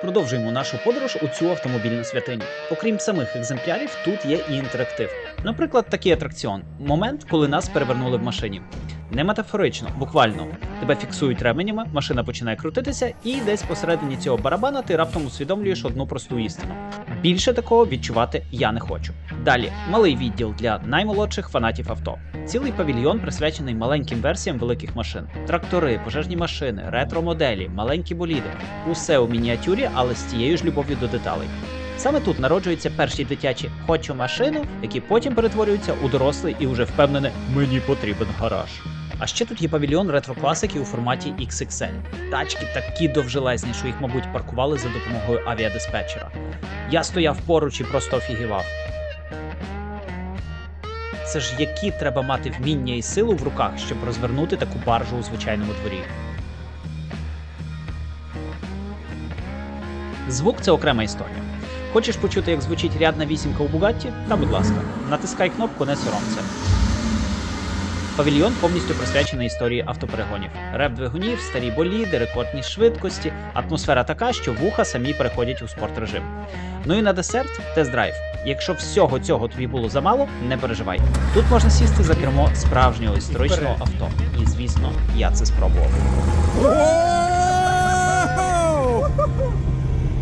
Продовжуємо нашу подорож у цю автомобільну святиню. Окрім самих екземплярів, тут є і інтерактив. Наприклад, такий атракціон момент, коли нас перевернули в машині. Не метафорично, буквально. Тебе фіксують ременями, машина починає крутитися, і десь посередині цього барабана ти раптом усвідомлюєш одну просту істину. Більше такого відчувати я не хочу. Далі малий відділ для наймолодших фанатів авто. Цілий павільйон присвячений маленьким версіям великих машин: трактори, пожежні машини, ретро-моделі, маленькі боліди. Усе у мініатюрі, але з тією ж любов'ю до деталей. Саме тут народжуються перші дитячі хочу машину, які потім перетворюються у дорослий і уже впевнене мені потрібен гараж. А ще тут є павільйон ретро-класики у форматі XXL. Тачки такі довжелезні, що їх, мабуть, паркували за допомогою авіадиспетчера. Я стояв поруч і просто офігівав. Це ж які треба мати вміння і силу в руках, щоб розвернути таку баржу у звичайному дворі. Звук це окрема історія. Хочеш почути, як звучить рядна вісімка у Бугатті? Та будь ласка, натискай кнопку, не соромся. Павільйон повністю присвячений історії автоперегонів. Реп двигунів, старі боліди, рекордні швидкості. Атмосфера така, що вуха самі переходять у спортрежим. Ну і на десерт тест-драйв. Якщо всього цього тобі було замало, не переживай. Тут можна сісти за кермо справжнього історичного авто. І звісно, я це спробував.